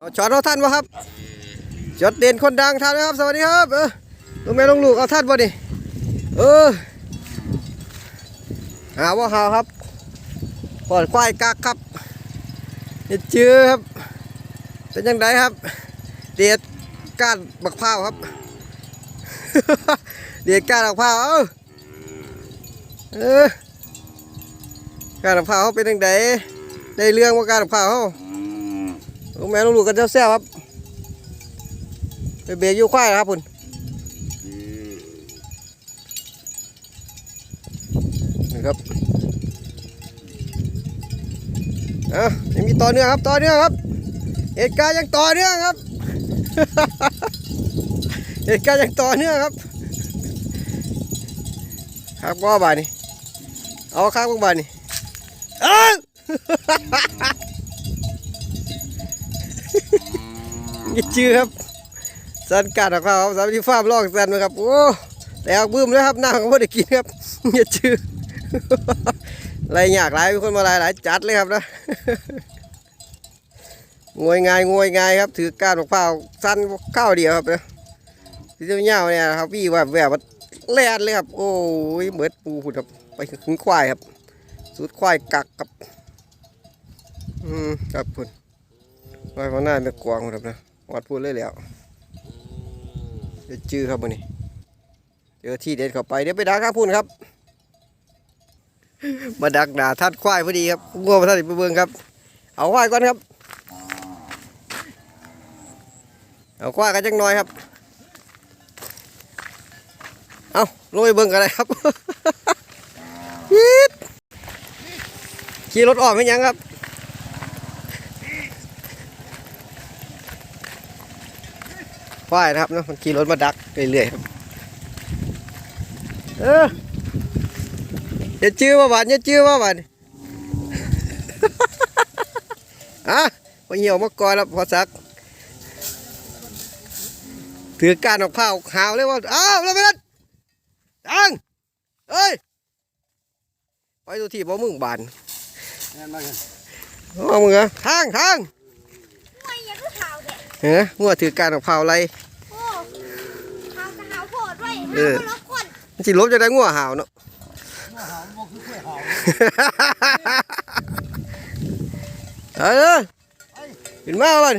เอาจอดเอาท่านวะครับจอดเด่นคนดังท่านนะครับ สวัสดีครับเออลูกแม่ลงลูกเอาท่านบ่ดิเออหาว่าหาครับปอดควายกักครับเด็ดจื้อครับ เป็นยังไงครับ เด็ดก้านบักพร้าวครับ เด็ดก้านบักพร้าวเอ้าเออก้านบักพร้าวเขาเป็นยังไงได้เรื่องว่าก้านบักพร้าวเขา ลูกแม่ลูกๆกันเจ้าแซ่บครับไปเบรกอยู่ควายนะครับคุณนะครับอะยังมีต่อเนื่องครับต่อเนื่องครับ เหตุการณ์ยังต่อเนื่องครับ เหตุการณ์ยังต่อเนื่องครับครับว่าบานี่เอาครับพวกบานี่เอ้านี่ชื่อครับสันกัดของเขาครับสามที่ฟาร์มลอกสันนะครับ โอ้แต่เอาบื้มแล้วครับน้าของพ่ได้กินครับนี่ชื่อไรอยากหลายมีคนมาหลายหลายจัดเลยครับนะงวยงายงวยงายครับถือการของเปล่าสั้นข้าวเดียวครับนะที่เจ้าเน่าเนี่ยครับพี่แบบแบบแล่นเลยครับ โอ้ยเหมือนปูผุดครับไปถึงควายครับ สุดควายกักครับ อืมครับพุ่นไว้ข้างหน้าไม่กวางครับนะ วัดพูดเลยแล้วจะจื้อครับวันนี้เจอที่เด็ดเข้าไปเดี๋ยวไปดักครับพูนครับ มาดักด่าทัดควายพอดีครับงัวมาทัดไปเบิ่งครับ เอาควายก่อนครับ เอาควายกันจังน่อยครับ เอาลงไปเบิ่งกันเลยครับยีดขี่รถออกไม่ยังครับ ควายนะครับเนาะมันขี่รถมาดักเรื่อยๆครับเอออย่าจื้อมาบานอย่าจื้อมาบานอะพอเหี่ยวมาก่อนแล้วพอสักถือการออกผ้าหาวเลยว่าอ้าวแล้วไปนั่นดังเอ้ยไปตัวที่บ่มึงบานเอามึงเหรอทางทาง ไม่ยังคือขาวแก เฮ้ยงัวถือการออกผ้าอะไรโอ้ขาวจะขาวโพดไว้เอขาวอก็ลบก้นมันสิลบจะได้งัวหาวเนาะเออขึ้นมาบ้าน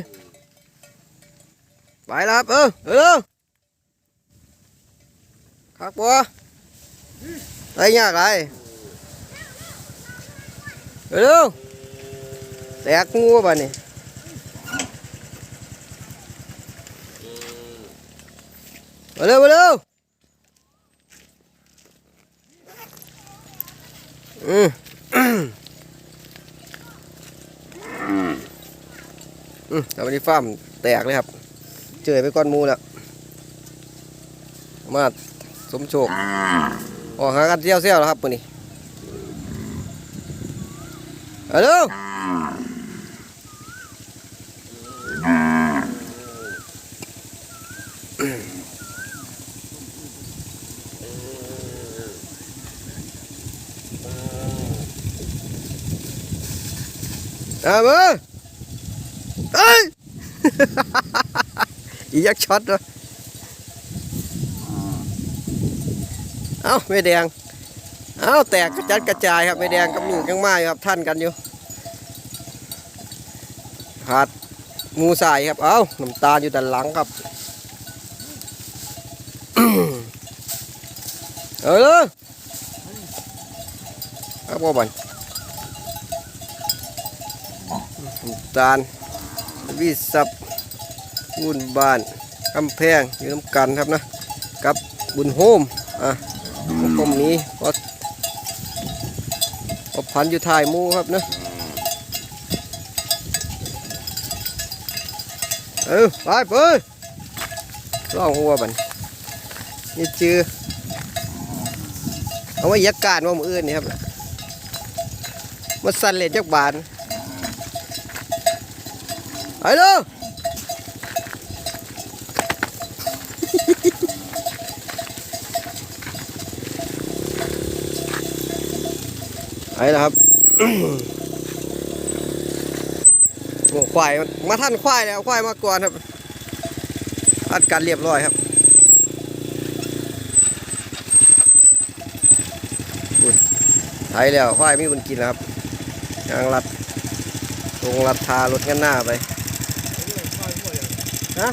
ไปแล้วครับเออเออครับบัวไรยากไรเร็วแตกงูบ้าน มาเร็วมาเร็วอืมอืมวันนี้ฟ้ามแตกเลยครับ เจอไปก้อนมูแล้วมาสมโชคออกหากันเที่ยวเที่ยวแล้วครับวันนี้ฮัลโหล เอ่ามาเอ้ยอียักช็อตวะเอ้าไม่แดง เอ้าแตกกระจัดกระจายครับไม่แดงกับลูกังมาครับท่านกันอยู่ขาดงูสายครับ เอ้าน้ำตาลอยู่ด้านหลังครับ เออครับพ่อบัน น้ำตาลวิสับบุญบานกำแพงอยู่น้ำกันครับนะกับบุญโฮมอะผมนี้พอพอพันอยู่ถ่ายมูครับนะเออไปไปล่องหัวบันนี่จือเอาไว้ยักการว่ามืออื่นนี่ครับมาสั่นเลยจักบาน ไปเลยไปแล้วครับโอ้ควายมาท่านควายแล้วควายมาก่อนครับ อัดกันเรียบร้อยครับบุญไถแล้วควายมีบุญกินแล้วครับยางรัดตรงรัดทารถกันหน้าไป ฮะ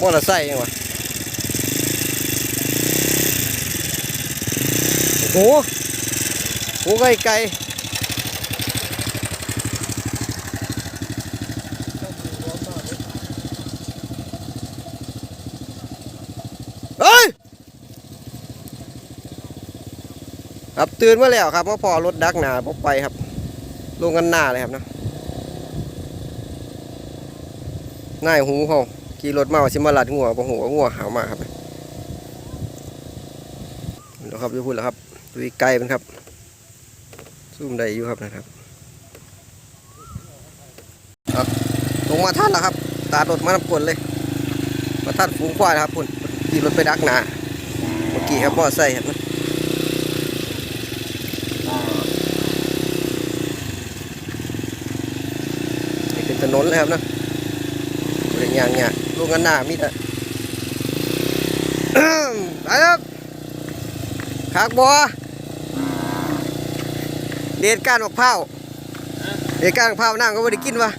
มอเตอร์ไซค์ยังวะโอ้โหโอ้ไกลไกลเฮ้ยครับตื่นมาแล้วครับว่าพอรถดักหนาพกไปครับ ลงกันหน้าเลยครับเนาะนายหูเขาขี่รถมาว่าสิมาลัดงัวบ่หูว่างัวหาวมาครับเดี๋ยวครับจะพูดแล้วครับดูไกลมันครับซูมได้อยู่ครับนะครับ ครับลงมาท่านแล้วครับ ตาดดมานำกลเลยมาท่านฝูงควายครับคุณขี่รถไปดักหนาเมื่อกี้ครับมอไซค์ครับนี่เนถนนเลยครับนะบริยางเนี่ยลูกกันหน้ามีแต่ไปครับขากบัวเด็ดก้านมะพร้าวเด็ดก้านมะพร้าวนั่งก็ไม่ได้กินวะ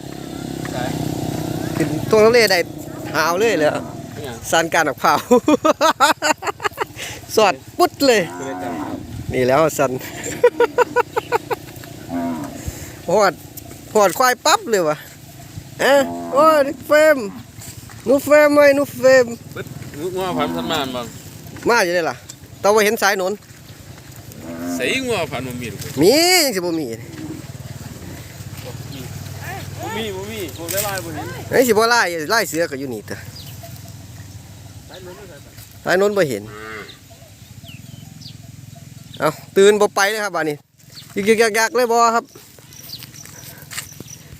กินตัวทะเลได้หาวเลยเลยอะสันก้านมะพร้าวสอดปุ๊ดเลยนี่แล้วสันพอดพอดควายปั๊บเลยวะ เอ๊ะโอ้ยเฟรมนูเฟรมไว้นูเฟรมงัวพันธุ์สมานบ้างมาอยู่ได้ล่ะตอว่าเห็นสายหนนใส่งัวพันบ่มีลูกมียังสิบ่มีบ่มีบ่มีบ่ได้ลายบ่เห็นไอ้สิบ่ไล่ไล่เสือก็อยู่นี่เถอะสายหนนบ่เห็นเอาตื่นบ่ไปเลยครับบ้านนี้ยึกๆยักเลยบ่ครับ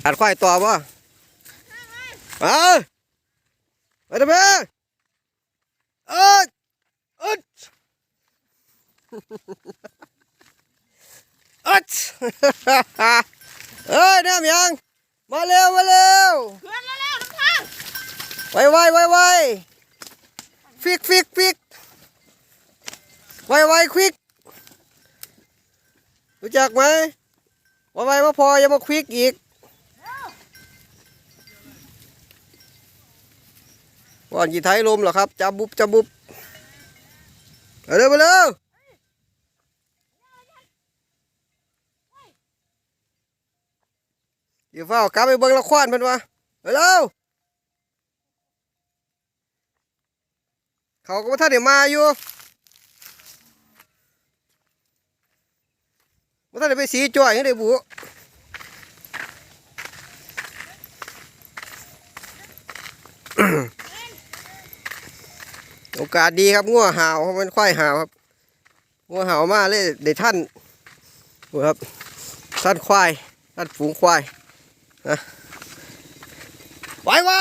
อัดควายต่อบ่ ไปไปเด้อเบ้เอ้ยอึดอัดเอ้ยน้ำยัง มาเร็ว มาเร็วเพื่อนมาแล้วน้ำทางไวไวไวไวฟิกฟิกฟิกไวไวควิกรู้จักไหมไวไวมาพออย่ามาควิกอีก ก่อนจีไทยลมเหรอครับจับบุบจับบุบเอาเร็วมาเร็วอย่เฝ้ากลับไปเบิ่งละครมันวะเอาเร็วเขาก็บ่ท่านได้มาอยู่บ่ท่านได้ไปสีจ่อยยังได้บุ อกาสดีครับงัวหาวเพรามันควายหาวครับงัวหาวมาเลยเด้ท่านดูครับท่านควายท่านฝูงควายนะไวไว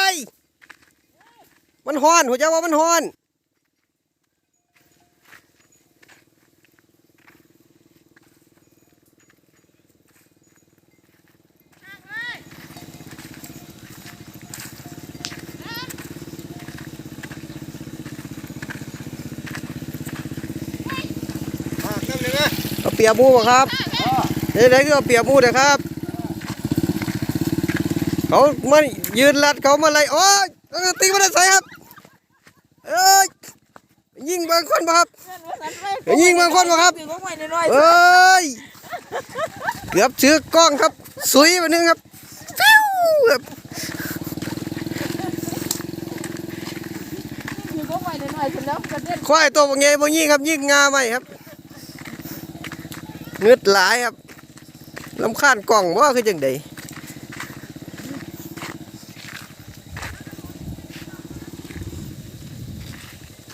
มันฮอนหัวใจว่ามันฮอน เอาเปียกหมูบ่ครับเฮ้ยไหนก็เอาเปียกหมูเด้อครับ เขามายืนรัดเขามาไล่โอ้ยเอาตีมันใส่ครับเอ้ยยิงบางคนบ่ครับยิงบางคนบ่ครับถือว่าใหม่น้อยเอ้ยเกือบถือกล้องครับสุยไปนึงครับฟิวครับๆถือว่าใหม่น้อยๆเสร็จแล้วกระเด็นควายตัวบางไงบางยิงครับยิงงาไหมครับเงืดหลายครับลำคาญกล้องว่าคือจังได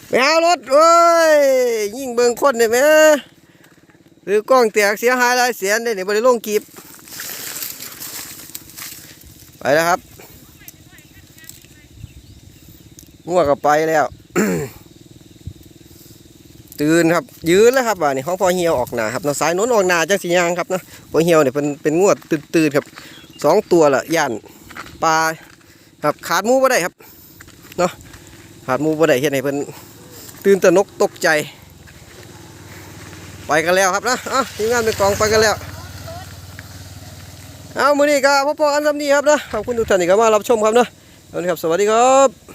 ไปเอารถเอ้ยยิงเบิงคนได้ไหมหรือกล้องแตกเสียหายหลายเสียนได้นี่บริลงกีบไปแล้วครับงัวก็ไปแล้ว ตื่นครับยืนแล้วครับบ่านี่ของพอเหี่ยวออกหนาครับเนาะสายโน้นออกหนาจังสียางครับเนาะพอเหี่ยวเนี่ยเป็นเป็นงวดตื่นๆครับสองตัวละย่านปลาครับขาดมูบ่ได้ครับเนาะขาดมูบ่ได้เฮ็ดให้เพิ่นตื่นตะนกตกใจ ไปกันแล้วครับนะอะทีมงานเป็นกองไปกันแล้วเอามือนี้ก็พอๆอันซ้ำนี้ครับนะขอบคุณทุกท่านที่เข้ามารับชมครับเนาะสวัสดีครับสวัสดีครับ